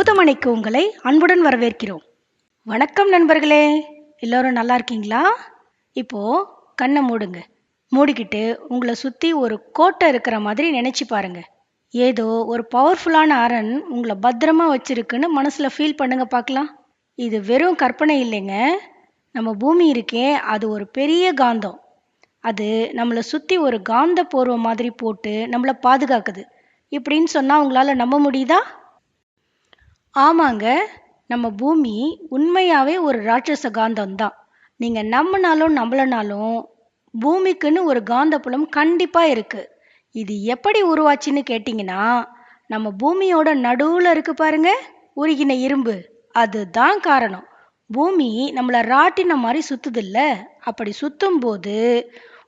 புதுமனைக்கு உங்களை அன்புடன் வரவேற்கிறோம். வணக்கம் நண்பர்களே எல்லோரும் நல்லா இருக்கீங்களா? இப்போது கண்ணை மூடுங்க. மூடிக்கிட்டு உங்களை சுற்றி ஒரு கோட்டை இருக்கிற மாதிரி நினச்சி பாருங்க. ஏதோ ஒரு பவர்ஃபுல்லான அரண் உங்களை பத்திரமா வச்சிருக்குன்னு மனசில் ஃபீல் பண்ணுங்க பார்க்கலாம். இது வெறும் கற்பனை இல்லைங்க. நம்ம பூமி இருக்கே அது ஒரு பெரிய காந்தம். அது நம்மளை சுற்றி ஒரு காந்த போர்வை மாதிரி போட்டு நம்மளை பாதுகாக்குது. இப்படின்னு சொன்னால் உங்களால் நம்ப முடியுதா? ஆமாங்க. நம்ம பூமி உண்மையாகவே ஒரு ராட்சச காந்தம் தான் நீங்கள் நம்பினாலும் நம்பலனாலும் பூமிக்குன்னு ஒரு காந்தப்புலம் கண்டிப்பாக இருக்குது இது எப்படி உருவாச்சுன்னு கேட்டிங்கன்னா நம்ம பூமியோட நடுவில் இருக்கு பாருங்க உருகின இரும்பு. அதுதான் காரணம். பூமி நம்மளை ராட்டின மாதிரி சுத்துதில்ல. அப்படி சுத்தும் போது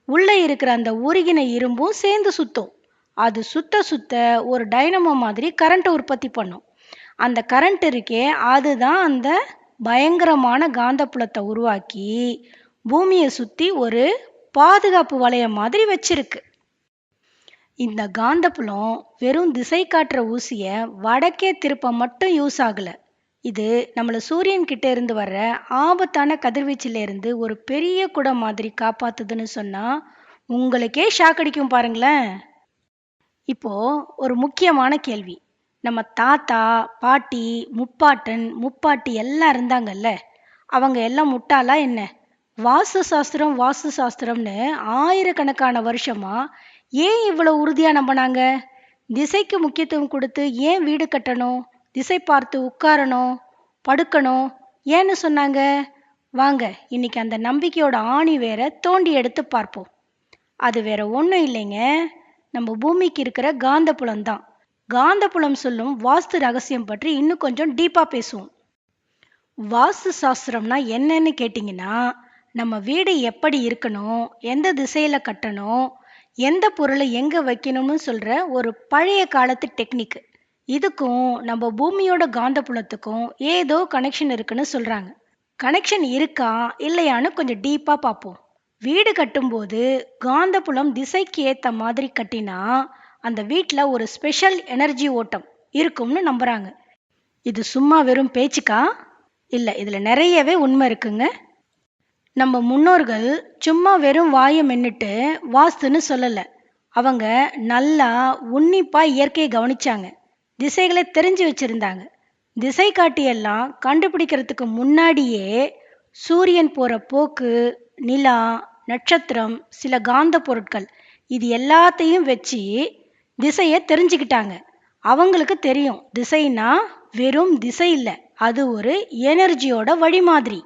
உள்ளே இருக்கிற அந்த உருகின இரும்பும் சேர்ந்து சுத்தும். அது சுத்த சுத்த ஒரு டைனமோ மாதிரி கரண்ட்டை உற்பத்தி பண்ணும். அந்த கரண்ட் இருக்கே அதுதான் அந்த பயங்கரமான காந்தப்புலத்தை உருவாக்கி பூமியை சுற்றி ஒரு பாதுகாப்பு வளையம் மாதிரி வச்சிருக்கு. இந்த காந்தப்புலம் வெறும் திசை காட்டுற ஊசியை வடக்கே திருப்ப மட்டும் யூஸ் ஆகலை. இது நம்மளை சூரியன் கிட்ட இருந்து வர்ற ஆபத்தான கதிர்வீச்சில இருந்து ஒரு பெரிய குடம் மாதிரி காப்பாத்துதுன்னு சொன்னா உங்களுக்கே ஷாக் அடிக்கும் பாருங்களேன். இப்போ ஒரு முக்கியமான கேள்வி. நம்ம தாத்தா பாட்டி முப்பாட்டன் முப்பாட்டி எல்லாம் இருந்தாங்கல்ல? அவங்க எல்லாம் முட்டாளா என்ன? வாஸ்து சாஸ்திரம் வாஸ்து சாஸ்திரம்னு ஆயிரக்கணக்கான வருஷமா ஏன் இவ்வளவு உறுதியா நம்பினாங்க? திசைக்கு முக்கியத்துவம் கொடுத்து ஏன் வீடு கட்டணும்? திசை பார்த்து உட்காரணும் படுக்கணும் ஏன்னு சொன்னாங்க? வாங்க இன்னைக்கு அந்த நம்பிக்கையோட ஆணி வேற தோண்டி எடுத்து பார்ப்போம். அது வேற ஒன்றும் இல்லைங்க. நம்ம பூமிக்கு இருக்கிற காந்தப்புலம் தான். காந்தப்புலம் சொல்லும் வாஸ்து ரகசியம் பற்றி இன்னும் கொஞ்சம் டீப்பாக பேசுவோம். வாஸ்து சாஸ்திரம்னா என்னன்னு கேட்டிங்கன்னா நம்ம வீடு எப்படி இருக்கணும் எந்த திசையில் கட்டணும் எந்த பொருளை எங்கே வைக்கணும்னு சொல்கிற ஒரு பழைய காலத்து டெக்னிக்கு இதுக்கும் நம்ம பூமியோட காந்தப்புலத்துக்கும் ஏதோ கனெக்ஷன் இருக்குன்னு சொல்கிறாங்க கனெக்ஷன் இருக்கா இல்லையான்னு கொஞ்சம் டீப்பாக பார்ப்போம். வீடு கட்டும்போது காந்தப்புலம் திசைக்கு ஏற்ற மாதிரி கட்டினா அந்த வீட்டில் ஒரு ஸ்பெஷல் எனர்ஜி ஓட்டம் இருக்கும்னு நம்புகிறாங்க இது சும்மா வெறும் பேச்சுக்கா? இல்லை இதில் நிறையவே உண்மை இருக்குங்க. நம்ம முன்னோர்கள் சும்மா வெறும் வாயை மென்னுட்டு வாஸ்துன்னு சொல்லலை. அவங்க நல்லா உன்னிப்பாக இயற்கையை கவனிச்சாங்க. திசைகளை தெரிஞ்சு வச்சிருந்தாங்க. திசை காட்டியெல்லாம் கண்டுபிடிக்கிறதுக்கு முன்னாடியே சூரியன் போகிற போக்கு நிலா நட்சத்திரம் சில காந்த பொருட்கள் இது எல்லாத்தையும் வச்சு திசையை தெரிஞ்சுக்கிட்டாங்க. அவங்களுக்கு தெரியும். திசைனா வெறும் திசை இல்லை. அது ஒரு எனர்ஜியோட வழி மாதிரி.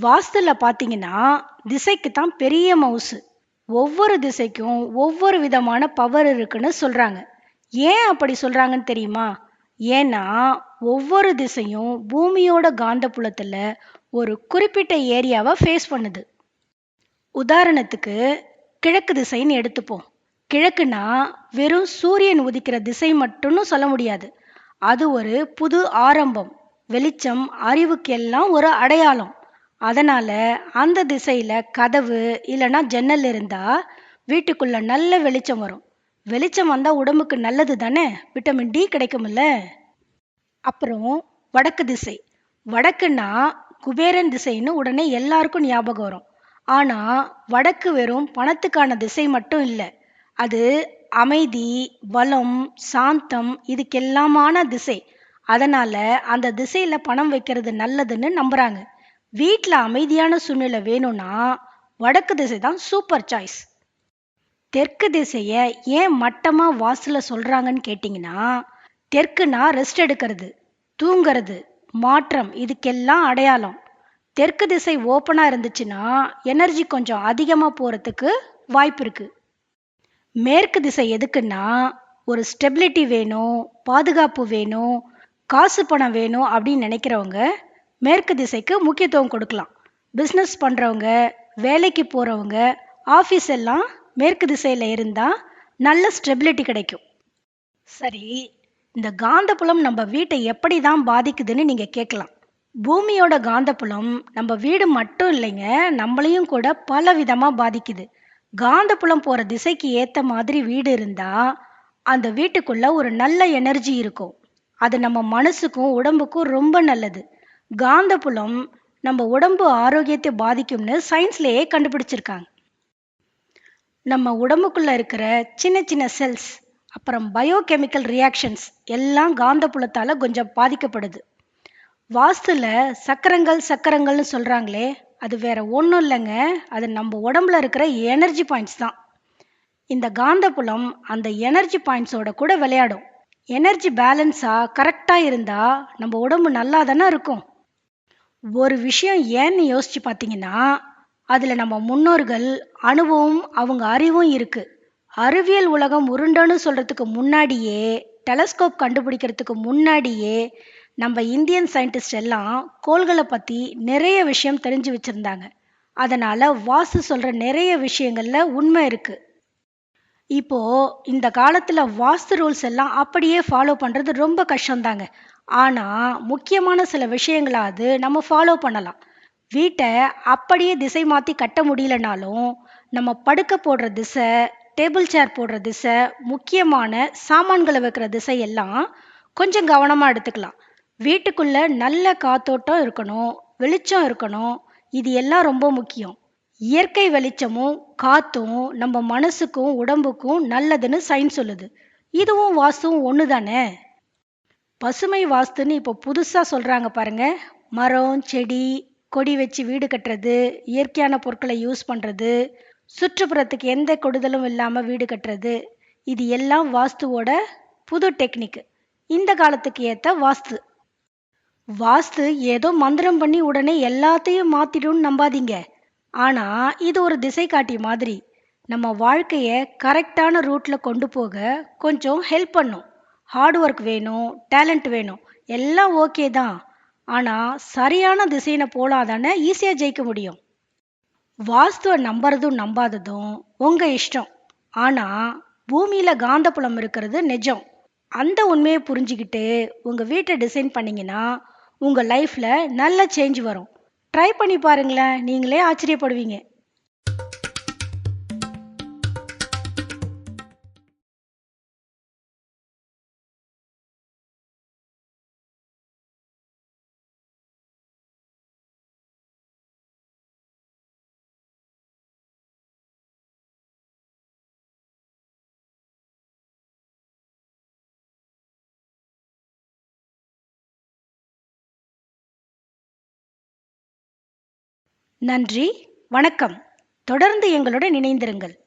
வாஸ்துல பார்த்தீங்கன்னா திசைக்கு தான் பெரிய மவுசு. ஒவ்வொரு திசைக்கும் ஒவ்வொரு விதமான பவர் இருக்குன்னு சொல்றாங்க. ஏன் அப்படி சொல்றாங்கன்னு தெரியுமா? ஏன்னா ஒவ்வொரு திசையும் பூமியோட காந்தப்புலத்துல ஒரு குறிப்பிட்ட ஏரியாவை ஃபேஸ் பண்ணுது. உதாரணத்துக்கு கிழக்கு திசைன்னு எடுத்துப்போம். கிழக்குனா வெறும் சூரியன் உதிக்கிற திசை மட்டும்னு சொல்ல முடியாது. அது ஒரு புது ஆரம்பம். வெளிச்சம் அறிவுக்கெல்லாம் ஒரு அடையாளம். அதனால அந்த திசையில கதவு இல்லைன்னா ஜன்னல் இருந்தா வீட்டுக்குள்ள நல்ல வெளிச்சம் வரும். வெளிச்சம் வந்தா உடம்புக்கு நல்லது தானே? விட்டமின் டி கிடைக்கும்ல. அப்புறம் வடக்கு திசை. வடக்குன்னா குபேரன் திசைன்னு உடனே எல்லாருக்கும் ஞாபகம் வரும். ஆனா வடக்கு வெறும் பணத்துக்கான திசை மட்டும் இல்லை. அது அமைதி பலம் சாந்தம் இதுக்கெல்லாமான திசை. அதனால அந்த திசையில பணம் வைக்கிறது நல்லதுன்னு நம்புறாங்க. வீட்டில் அமைதியான சூழ்நிலை வேணும்னா வடக்கு திசை தான் சூப்பர் சாய்ஸ் தெற்கு திசையை ஏன் மட்டமா வாசலில் சொல்றாங்கன்னு கேட்டிங்கன்னா தெற்குனா ரெஸ்ட் எடுக்கிறது தூங்கிறது மாற்றம் இதுக்கெல்லாம் அடையாளம். தெற்கு திசை ஓப்பனாக இருந்துச்சுன்னா எனர்ஜி கொஞ்சம் அதிகமாக போகிறதுக்கு வாய்ப்பு இருக்குது மேற்கு திசை எதுக்குன்னா ஒரு ஸ்டெபிலிட்டி வேணும் பாதுகாப்பு வேணும் காசு பணம் வேணும் அப்படின்னு நினைக்கிறவங்க மேற்கு திசைக்கு முக்கியத்துவம் கொடுக்கலாம். பிஸ்னஸ் பண்ணுறவங்க வேலைக்கு போகிறவங்க ஆஃபீஸ் எல்லாம் மேற்கு திசையில் இருந்தால் நல்ல ஸ்டெபிலிட்டி கிடைக்கும். சரி இந்த காந்தப்புலம் நம்ம வீட்டை எப்படி தான் பாதிக்குதுன்னு நீங்கள் கேட்கலாம். பூமியோட காந்தப்புலம் நம்ம வீடு மட்டும் இல்லைங்க நம்மளையும் கூட பல விதமாக பாதிக்குது. காந்தப்புலம் போகிற திசைக்கு ஏற்ற மாதிரி வீடு இருந்தால் அந்த வீட்டுக்குள்ள ஒரு நல்ல எனர்ஜி இருக்கும். அது நம்ம மனசுக்கும் உடம்புக்கும் ரொம்ப நல்லது. காந்தப்புலம் நம்ம உடம்பு ஆரோக்கியத்தை பாதிக்கும்னு சயின்ஸ்லேயே கண்டுபிடிச்சிருக்காங்க. நம்ம உடம்புக்குள்ள இருக்கிற சின்ன சின்ன செல்ஸ் அப்புறம் பயோகெமிக்கல் ரியாக்ஷன்ஸ் எல்லாம் காந்தப்புலத்தால கொஞ்சம் பாதிக்கப்படுது. வாஸ்துல சக்கரங்கள் சக்கரங்கள்னு சொல்றாங்களே அது வேற ஒன்றும் இல்லைங்க. அது நம்ம உடம்புல இருக்கிற எனர்ஜி பாயிண்ட்ஸ் தான். இந்த காந்தப்புலம் அந்த எனர்ஜி பாயிண்ட்ஸோட கூட விளையாடும். எனர்ஜி பேலன்ஸாக கரெக்டாக இருந்தால் நம்ம உடம்பு நல்லா தானே இருக்கும். ஒரு விஷயம் ஏன்னு யோசிச்சு பார்த்தீங்கன்னா அதில் நம்ம முன்னோர்கள் அனுபவம் அவங்க அறிவும் இருக்குது அறிவியல் உலகம் உருண்டன்னு சொல்கிறதுக்கு முன்னாடியே டெலஸ்கோப் கண்டுபிடிக்கிறதுக்கு முன்னாடியே நம்ம இந்தியன் சயின்டிஸ்ட் எல்லாம் கோள்களை பற்றி நிறைய விஷயம் தெரிஞ்சு வச்சுருந்தாங்க. அதனால் வாஸ்து சொல்கிற நிறைய விஷயங்களில் உண்மை இருக்குது இப்போ இந்த காலத்தில் வாஸ்து ரூல்ஸ் எல்லாம் அப்படியே ஃபாலோ பண்ணுறது ரொம்ப கஷ்டம்தாங்க. ஆனால் முக்கியமான சில விஷயங்களாவது நம்ம ஃபாலோ பண்ணலாம். வீட்டை அப்படியே திசை மாற்றி கட்ட முடியலனாலும் நம்ம படுக்க போடுற திசை டேபிள் சேர் போடுற திசை முக்கியமான சாமான்களை வைக்கிற திசை எல்லாம் கொஞ்சம் கவனமாக எடுத்துக்கலாம். வீட்டுக்குள்ளே நல்ல காத்தோட்டம் இருக்கணும் வெளிச்சம் இருக்கணும். இது எல்லாம் ரொம்ப முக்கியம். இயற்கை வெளிச்சமும் காத்தும் நம்ம மனசுக்கும் உடம்புக்கும் நல்லதுன்னு சயின்ஸ் சொல்லுது. இதுவும் வாஸ்துவும் ஒன்று தானே பசுமை வாஸ்துன்னு இப்போ புதுசாக சொல்கிறாங்க பாருங்க. மரம் செடி கொடி வச்சு வீடு கட்டுறது இயற்கையான பொருட்களை யூஸ் பண்ணுறது சுற்றுப்புறத்துக்கு எந்த கொடுதலும் இல்லாமல் வீடு கட்டுறது. இது எல்லாம் வாஸ்துவோட புது டெக்னிக் இந்த காலத்துக்கு ஏற்ற வாஸ்து. வாஸ்து ஏதோ மந்திரம் பண்ணி உடனே எல்லாத்தையும் மாத்திடும்னு நம்பாதீங்க. ஆனா இது ஒரு திசை காட்டி மாதிரி. நம்ம வாழ்க்கைய கரெக்டான ரூட்ல கொண்டு போக கொஞ்சம் ஹெல்ப் பண்ணும். ஹார்ட் ஒர்க் வேணும் டேலண்ட் வேணும் எல்லாம் ஓகே தான். ஆனா சரியான திசையின போலாதானே ஈஸியா ஜெயிக்க முடியும். வாஸ்துவை நம்புறதும் நம்பாததும் உங்க இஷ்டம். ஆனா பூமியில காந்தப்புலம் இருக்கிறது நிஜம். அந்த உண்மையை புரிஞ்சுக்கிட்டு உங்க வீட்டை டிசைன் பண்ணீங்கன்னா உங்கள் லைஃப்பில் நல்ல சேஞ்ச் வரும். ட்ரை பண்ணி பாருங்களேன். நீங்களே ஆச்சரியப்படுவீங்க. நன்றி வணக்கம். தொடர்ந்து எங்களுடன் இணைந்திருங்கள்.